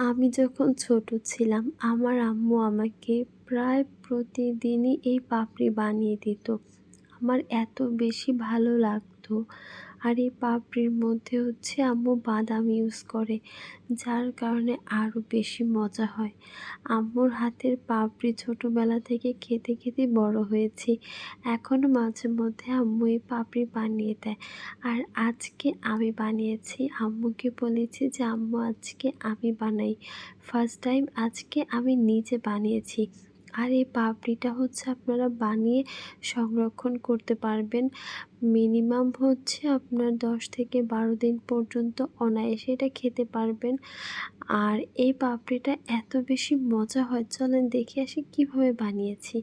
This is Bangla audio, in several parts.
আমি যখন ছোট ছিলাম, আমার আম্মু আমাকে প্রায় প্রতিদিনই এই পাপড়ি বানিয়ে দিত। আমার এত বেশি ভালো লাগতো। আর এই পাপড়ির মধ্যে হচ্ছে আম্মু বাদাম ইউজ করে, যার কারণে আরও বেশি মজা হয়। আম্মুর হাতের পাপড়ি ছোটোবেলা থেকে খেতে খেতে বড় হয়েছি। এখনও মাঝে মধ্যে আম্মু এই পাপড়ি বানিয়ে দেয়। আর আজকে আমি বানিয়েছি, আম্মুকে বলেছি যে, আম্মু, আজকে আমি বানাই। ফার্স্ট টাইম আজকে আমি নিজে বানিয়েছি। আর এই পাপড়িটা হচ্ছে আপনারা বানিয়ে সংরক্ষণ করতে পারবেন। মিনিমাম হচ্ছে আপনার দশ থেকে বারো দিন পর্যন্ত অনায়াসে এটা খেতে পারবেন। আর এই পাপড়িটা এত বেশি মজা হয়, চলেন দেখে আসি কীভাবে বানিয়েছি।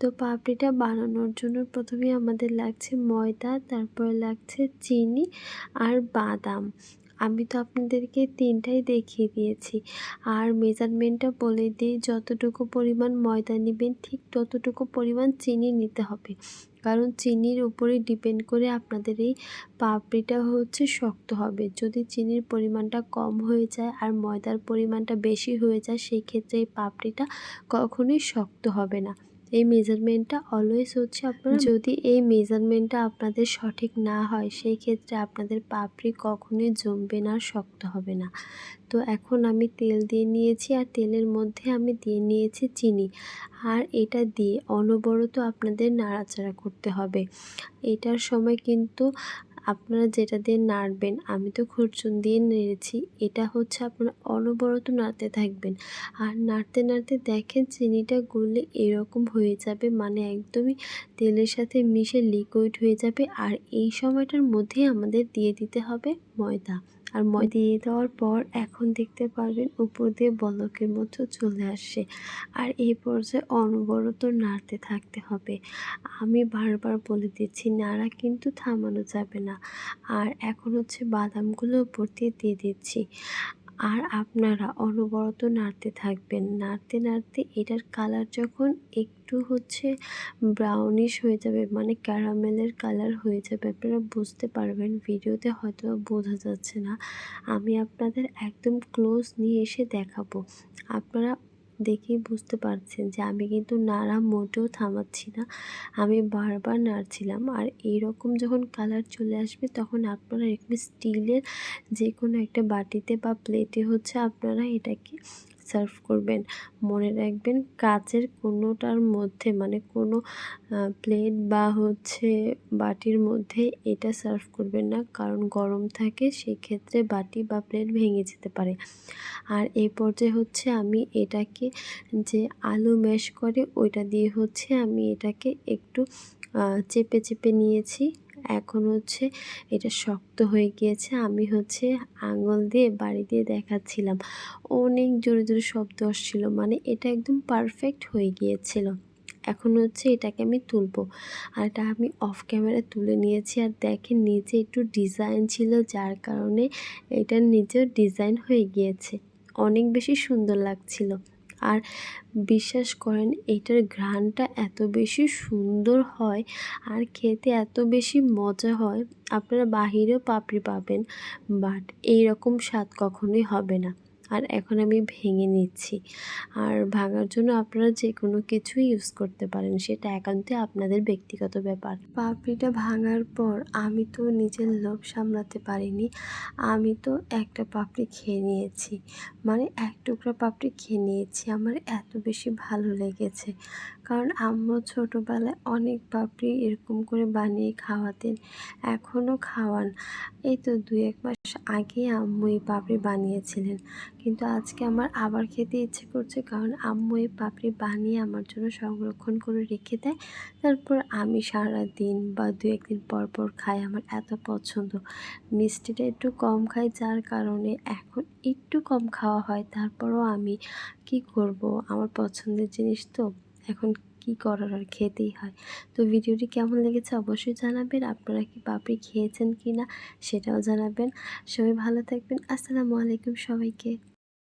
তো পাপড়িটা বানানোর জন্য প্রথমে আমাদের লাগছে ময়দা, তারপরে লাগছে চিনি আর বাদাম। আমি তো আপনাদেরকে তিনটাই দেখিয়ে দিয়েছি। আর মেজারমেন্টটা বলে দিই, যতটুকু পরিমাণ ময়দা নেবেন, ঠিক ততটুকু পরিমাণ চিনি নিতে হবে। কারণ চিনির উপরে ডিপেন্ড করে আপনাদের এই পাপড়িটা হচ্ছে শক্ত হবে। যদি চিনির পরিমাণটা কম হয়ে যায় আর ময়দার পরিমাণটা বেশি হয়ে যায় সেই ক্ষেত্রে এই পাপড়িটা কখনোই শক্ত হবে না। এই মেজারমেন্টটা অলওয়েজ হচ্ছে আপনারা যদি এই মেজারমেন্টটা আপনাদের সঠিক না হয়, সেই ক্ষেত্রে আপনাদের পাপড়ি কখনোই জমবে না, শক্ত হবে না। তো এখন আমি তেল দিয়ে নিয়েছি আর তেলের মধ্যে আমি দিয়ে নিয়েছি চিনি। আর এটা দিয়ে অনবরত আপনাদের নাড়াচাড়া করতে হবে। এটার সময় কিন্তু আপনারা যেটা দিয়ে নাড়বেন, আমি তো খুরচুন দিয়ে নেড়েছি, এটা হচ্ছে আপনারা অনবরত নাড়তে থাকবেন। আর নাড়তে নাড়তে দেখেন চিনিটা গুললে এরকম হয়ে যাবে মানে একদমই তেলের সাথে মিশে লিকুইড হয়ে যাবে। আর এই সময়টার মধ্যেই আমাদের দিয়ে দিতে হবে ময়দা। আর ময় দিয়ে দেওয়ার পর এখন দেখতে পারবেন উপর দিয়ে বলকের মতো চলে আসছে। আর এই পর্যায়ে অনবরত নাড়তে থাকতে হবে। আমি বারবার বলে দিচ্ছি, নাড়া কিন্তু থামানো যাবে না। আর এখন হচ্ছে বাদামগুলো উপর দিয়ে দিয়ে দিচ্ছি। আর আপনারা অনবরত নাড়তে থাকবেন। নাড়তে নাড়তে এটার কালার যখন একটু হচ্ছে ব্রাউনিশ হয়ে যাবে মানে ক্যারামেলের কালার হয়ে যাবে, আপনারা বুঝতে পারবেন, ভিডিওতে হয়তো বোঝা যাচ্ছে না। আমি আপনাদের একদম ক্লোজ নিয়ে এসে দেখাবো। আপনারা দেখেই বুঝতে পারছেন যে আমি কিন্তু নাড়া মোটেও থামাচ্ছি না। আমি বারবার নাড়ছিলাম আর এইরকম যখন কালার চলে আসবে তখন আপনারা এরকম স্টিলের যে কোনো একটা বাটিতে বা প্লেটে হচ্ছে আপনারা এটাকে সার্ভ করবেন। মনে রাখবেন কাচের কোনোটার মধ্যে মানে কোনো প্লেট বা হচ্ছে বাটির মধ্যে এটা সার্ভ করবেন না। কারণ গরম থাকে সেক্ষেত্রে বাটি বা প্লেট ভেঙে যেতে পারে। আর এই পর্যায়ে হচ্ছে আমি এটাকে যে আলু ম্যাশ করে ওইটা দিয়ে হচ্ছে আমি এটাকে একটু চেপে চেপে নিয়েছি। এখন হচ্ছে এটা শক্ত হয়ে গিয়েছে। আমি হচ্ছে আঙুল দিয়ে বাড়ি দিয়ে দেখাচ্ছিলাম। অনেক জোরে জোরে শব্দ আসছিল মানে এটা একদম পারফেক্ট হয়ে গিয়েছিল। এখন হচ্ছে এটাকে আমি তুলবো। আর এটা আমি অফ ক্যামেরা তুলে নিয়েছি। আর দেখেন নিচে একটু ডিজাইন ছিল, যার কারণে এটার নিচেও ডিজাইন হয়ে গিয়েছে। অনেক বেশি সুন্দর লাগছিল। আর বিশ্বাস করেন, এটার ঘ্রাণটা এত বেশি সুন্দর হয় আর খেতে এত বেশি মজা হয়, আপনারা বাহিরেও পাপড়ি পাবেন বাট এই রকম স্বাদ কখনোই হবে না। আর এখন আমি ভেঙে নিচ্ছি। আর ভাঙার জন্য আপনারা যে কোনো কিছুই ইউজ করতে পারেন, সেটা একান্তই আপনাদের ব্যক্তিগত ব্যাপার। পাপড়িটা ভাঙার পর আমি তো নিজের লোভ সামলাতে পারিনি। আমি তো একটা পাপড়ি খেয়ে নিয়েছি। মানে এক টুকরা পাপড়ি খেয়ে নিয়েছি। আমার এত বেশি ভালো লেগেছে। কারণ আম্মু ছোটোবেলায় অনেক পাপড়ি এরকম করে বানিয়ে খাওয়াতেন এখনও খাওয়ান। এই তো দু এক মাস আগে আম্মু এই পাপড়ি বানিয়েছিলেন। কিন্তু আজকে আমার আবার খেতে ইচ্ছে করছে কারণ আম্মু এই পাপড়ি বানিয়ে আমার জন্য সংরক্ষণ করে রেখে দেয়। তারপর আমি সারা দিন বা দু একদিন পর পর খাই, আমার এত পছন্দ। মিষ্টিটা একটু কম খাই যার কারণে এখন একটু কম খাওয়া হয়। তারপরও আমি কি করব? আমার পছন্দের জিনিস তো এখন কি করার আর খেতেই হয়। তো ভিডিওটি কেমন লেগেছে অবশ্যই জানাবেন। আপনারা কি পাপড়ি খেয়েছেন কি না সেটাও জানাবেন। সবাই ভালো থাকবেন। আসসালামু আলাইকুম সবাইকে।